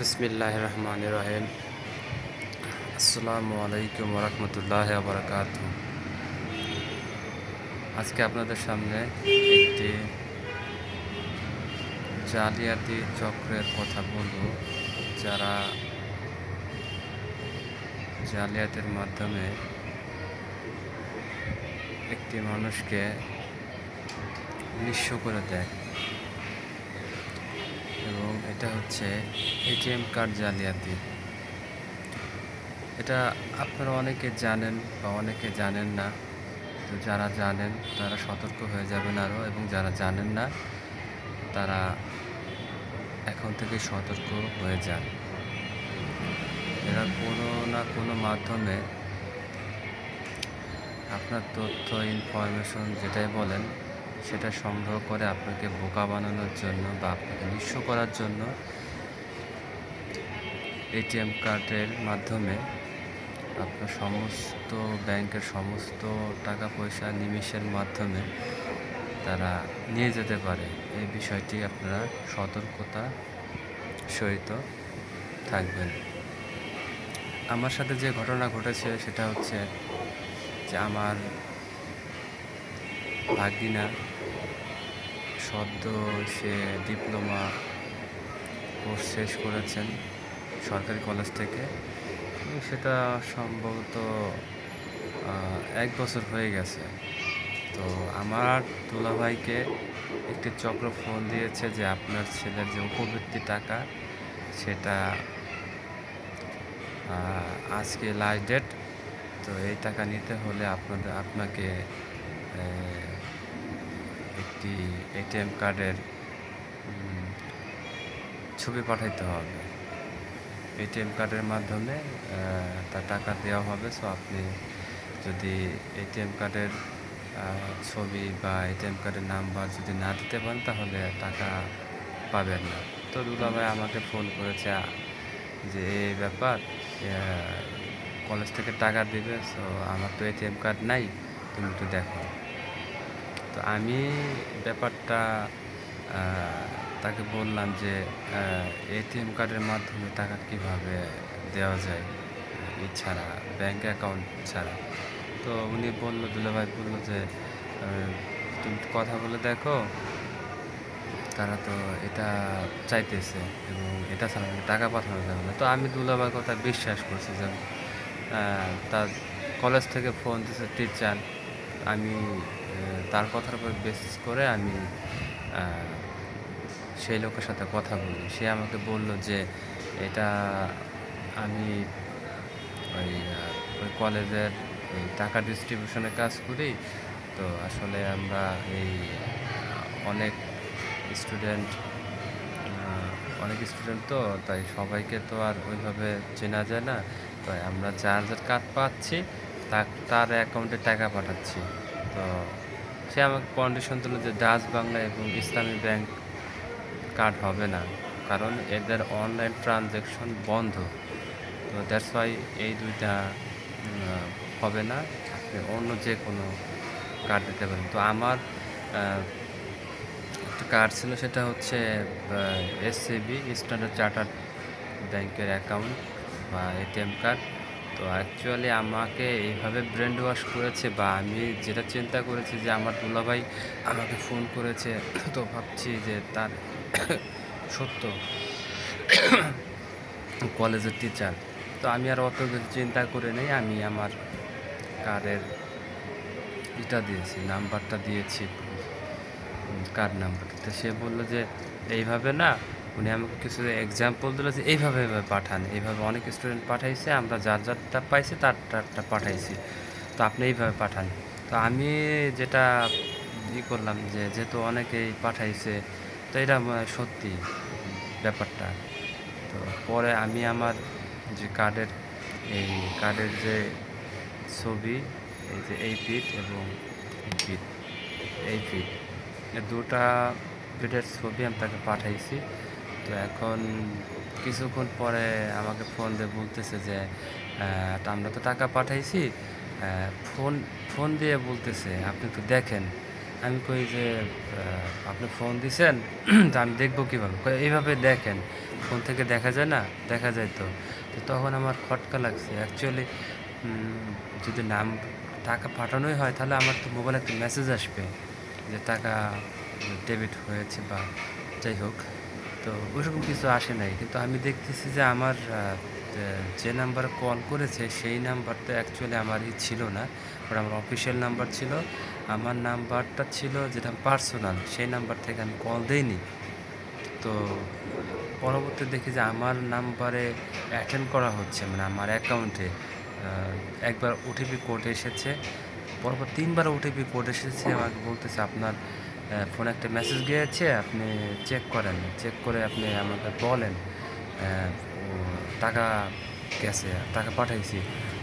বিসমিল্লাহ রহমান রহিম আসসালামু আলাইকুম রহমতুল্লাহ বরকাত আজকে আপনাদের সামনে একটি জালিয়াতি চক্রের কথা বলব। যারা জালিয়াতের মাধ্যমে একটি মানুষকে নিঃস্ব করে দেয়। এটা হচ্ছে এটিএম কার্ড জালিয়াতি। এটা আপনারা অনেকে জানেন বা অনেকে জানেন না। তো যারা জানেন, তারা সতর্ক হয়ে যাবেন আরও এবং যারা জানেন না, তারা এখন থেকে সতর্ক হয়ে যান। এরা কোনো না কোনো মাধ্যমে আপনার তথ্য ইনফরমেশন যেটাই বলেন সেটা সংগ্রহ করে আপনাকে বোকা বানানোর জন্য বা আপনাকে নিঃস্ব করার জন্য এটিএম কার্ডের মাধ্যমে আপনার সমস্ত ব্যাংকের সমস্ত টাকা পয়সা নিমিষের মাধ্যমে তারা নিয়ে যেতে পারে। এই বিষয়টি আপনারা সতর্কতা সহিত থাকবেন। আমার সাথে যে ঘটনা ঘটেছে সেটা হচ্ছে যে আমার ভাগিনা সদ্য সে ডিপ্লোমা কোর্স শেষ করেছেন সরকারি কলেজ থেকে। সেটা সম্ভবত এক বছর হয়ে গেছে। তো আমার দুলাভাইকে একটি চক্র ফোন দিয়েছে যে আপনার ছেলের যে উপবৃত্তি টাকা, সেটা আজকে লাস্ট ডেট। তো এই টাকা নিতে হলে আপনাদের, আপনাকে একটি এটিএম কার্ডের ছবি পাঠাইতে হবে। এটিএম কার্ডের মাধ্যমে তার টাকা দেওয়া হবে। সো আপনি যদি এটিএম কার্ডের ছবি বা এটিএম কার্ডের নাম্বার যদি না দিতে পারেন, তাহলে টাকা পাবেন না। তো দুলা ভাই আমাকে ফোন করেছে যে এই ব্যাপার কলেজ থেকে টাকা দিবে সো আমার তো এটিএম কার্ড নাই, তুমি একটু দেখো। তো আমি ব্যাপারটা তাকে বললাম যে এটিএম কার্ডের মাধ্যমে টাকা কীভাবে দেওয়া যায়? ছাড়া, ব্যাংক অ্যাকাউন্ট ছাড়া। তো উনি বলল দুলাভাই বলল যে তুমি কথা বলে দেখো। তারা তো এটা চাইতেছে এবং এটা ছাড়া টাকা পাঠানো যাবে না। তো আমি দুলাভাইয়ের কথা বিশ্বাস করছি যে তার কলেজ থেকে ফোন দিচ্ছে টিচার আমি তার কথার উপর বেসিস করে আমি সেই লোকের সাথে কথা বলি। সে আমাকে বলল যে, এটা আমি ওই ওই কলেজের টাকা ডিস্ট্রিবিউশনের কাজ করি। তো আসলে আমরা এই অনেক স্টুডেন্ট অনেক স্টুডেন্ট তো, তাই সবাইকে তো আর ওইভাবে চেনা যায় না। তাই আমরা যার যার কার্ড পাচ্ছি, তার তার অ্যাকাউন্টে টাকা পাঠাচ্ছি। তো সে আমাকে কন্ডিশন দিল যে ডাচ বাংলা এবং ইসলামী ব্যাংক কার্ড হবে না, কারণ এদের অনলাইন ট্রানজ্যাকশন বন্ধ। তো দ্যাটস ওয়াই এই দুইটা হবে না, আপনি অন্য যে কোনো কার্ড দিতে পারেন। তো আমার একটা কার্ড ছিল, সেটা হচ্ছে এসসিবি স্ট্যান্ডার্ড চার্টার্ড ব্যাংকের অ্যাকাউন্ট বা এটিএম কার্ড তো অ্যাকচুয়ালি আমাকে এইভাবে ব্রেন্ড ওয়াশ করেছে বা আমি যেটা চিন্তা করেছি যে আমার দুলাভাই আমাকে ফোন করেছে, তো ভাবছি যে তার সত্য কলেজের টিচার তো আমি আর অত চিন্তা করে নেই, আমি আমার কার্ডের এটা দিয়েছি, নাম্বারটা দিয়েছি। কার নাম্বারটা? সে বলল যে, এইভাবে না উনি আমাকে কিছু এক্সাম্পল দিল যে এইভাবে পাঠান, এইভাবে অনেক স্টুডেন্ট পাঠাইছে, আমরা যার যারটা পাইছি তার তারটা পাঠাইছি। তো আপনি এইভাবে পাঠান। তো আমি যেটা ই করলাম যে যেহেতু অনেকেই পাঠাইছে, তো এটা সত্যি ব্যাপারটা। তো পরে আমি আমার যে কার্ডের এই কার্ডের যে ছবি, এই যে এই পিঠ এবং এই পিঠ এই এই দুটা পিঠের ছবি আমি তাকে পাঠাইছি। তো এখন কিছুক্ষণ পরে আমাকে ফোন দিয়ে বলতেছে যে আমরা তো টাকা পাঠাইছি ফোন ফোন দিয়ে বলতেছে, আপনি তো দেখেন। আমি কই যে আপনি ফোন দিছেন, তা আমি দেখব কীভাবে? এইভাবে দেখেন ফোন থেকে দেখা যায় না? দেখা যায় তো। তো তখন আমার খটকা লাগছে। অ্যাকচুয়ালি যদি নাম, টাকা পাঠানোই হয়, তাহলে আমার তো মোবাইলে একটা মেসেজ আসবে যে, টাকা ডেবিট হয়েছে বা যাই হোক। তো ওইরকম কিছু আসে নাই। কিন্তু আমি দেখতেছি যে আমার যে- নাম্বারে কল করেছে, সেই নাম্বারটা অ্যাকচুয়ালি আমারই ছিল না। ওটা আমার অফিসিয়াল নাম্বার ছিল। আমার নাম্বারটা ছিল যেটা পার্সোনাল সেই নাম্বার থেকে আমি কল দেইনি। তো পরবর্তী দেখি যে আমার নাম্বারে অ্যাটেন্ড করা হচ্ছে মানে আমার অ্যাকাউন্টে একবার ওটিপি কোড এসেছে। পরপর তিনবার ওটিপি কোড এসেছে, আমাকে বলতেছে আপনার ফোনে একটা মেসেজ গিয়েছে, আপনি চেক করেন। চেক করে আপনি আমাকে বলেন টাকা গেছে, টাকা পাঠাইছি।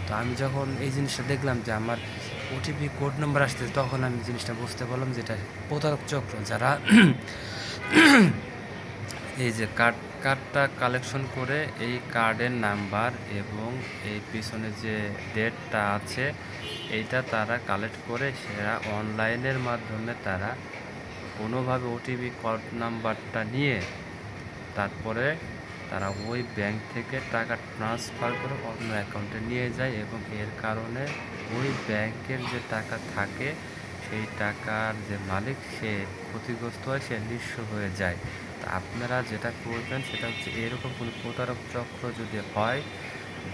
তো আমি যখন এই জিনিসটা দেখলাম যে আমার ওটিপি কোড নম্বর আসছে, তখন আমি জিনিসটা বুঝতে পারলাম যেটা প্রতারক চক্র যারা এই যে কার্ড কার্ডটা কালেকশন করে এই কার্ডের নাম্বার এবং এই পিছনে যে ডেটটা আছে, এইটা তারা কালেক্ট করে সেটা অনলাইনের মাধ্যমে তারা কোনোভাবে ওটিপি কোড নাম্বারটা নিয়ে তারপরে তারা ওই ব্যাংক থেকে টাকা ট্রান্সফার করে অন্য অ্যাকাউন্টে নিয়ে যায় এবং এর কারণে ওই ব্যাংকের যে টাকা থাকে, সেই টাকার যে মালিক, সে ক্ষতিগ্রস্ত হয়, সে নিঃস্ব হয়ে যায়। তা আপনারা যেটা করবেন, সেটা হচ্ছে এরকম কোনো প্রতারক চক্র যদি হয়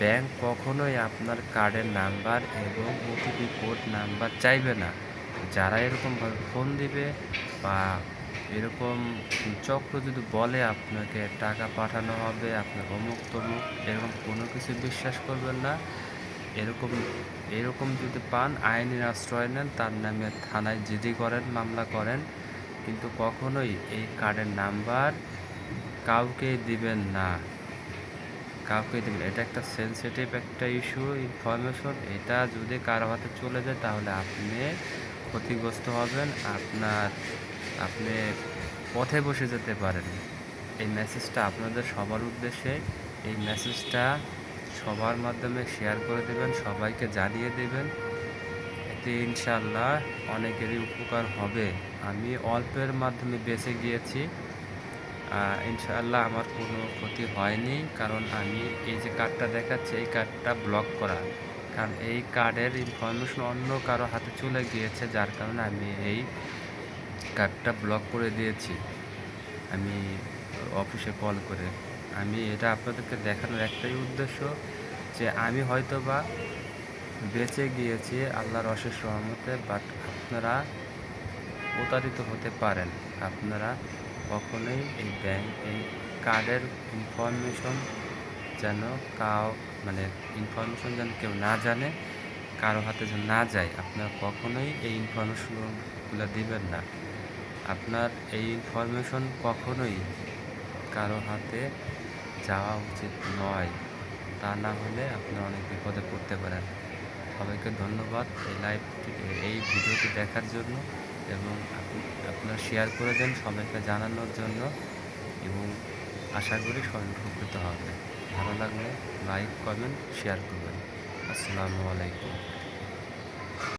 ব্যাংক কখনোই আপনার কার্ডের নাম্বার এবং ওটিপি কোড নাম্বার চাইবে না। যারা এরকমভাবে ফোন দিবে বা এরকম চক্র যদি বলে আপনাকে টাকা পাঠানো হবে, আপনার অমুক তমুক, এরকম কোনো কিছু বিশ্বাস করবেন না। এরকম এরকম যদি পান, আইনের আশ্রয় নেন, তার নামে থানায় জিডি করেন, মামলা করেন, কিন্তু কখনোই এই কার্ডের নাম্বার কাউকে দিবেন না। কাউকে দেবেন এটা একটা সেন্সিটিভ একটা ইস্যু ইনফরমেশন এটা যদি কারও হাতে চলে যায়, তাহলে আপনি ক্ষতিগ্রস্ত হবেন। আপনার আপনি পথে বসে যেতে পারেন। এই মেসেজটা আপনাদের সবার উদ্দেশ্যে। এই মেসেজটা সবার মাধ্যমে শেয়ার করে দেবেন সবাইকে জানিয়ে দেবেন। এতে ইনশাল্লাহ অনেকেরই উপকার হবে। আমি অল্পের মাধ্যমে বেঁচে গিয়েছি। আহ, ইনশাআল্লাহ আমার কোনো ক্ষতি হয়নি কারণ আমি এই যে কার্ডটা দেখাচ্ছি এই কার্ডটা ব্লক করা। কারণ এই কার্ডের ইনফরমেশন অন্য কারও হাতে চলে গিয়েছে যার কারণে আমি এই কার্ডটা ব্লক করে দিয়েছি। আমি অফিসে কল করে। আমি এটা আপনাদেরকে দেখানোর একটাই উদ্দেশ্য যে আমি হয়তো বা বেঁচে গিয়েছি আল্লাহর অশেষ রহমতে বাট আপনারা প্রতারিত হতে পারেন। আপনারা কখনোই এই ব্যাংক এই কার্ডের ইনফরমেশন যেন কাউ মানে ইনফরমেশন যেন কেউ না জানে, কারও হাতে যেন না যায়, আপনারা কখনোই এই ইনফরমেশনগুলো দিবেন না। আপনার এই ইনফরমেশন কখনোই কারও হাতে যাওয়া উচিত নয়। তা না হলে আপনি অনেক বিপদে পড়তে পারেন। সবাইকে ধন্যবাদ এই লাইভ এই ভিডিওটি দেখার জন্য এবং আপনি- আপনারা শেয়ার করে দেন সবাইকে জানানোর জন্য এবং আশা করি সবাই উপকৃত হবে। ভালো লাগলে লাইক কমেন্ট শেয়ার করবেন। আসসালামু আলাইকুম।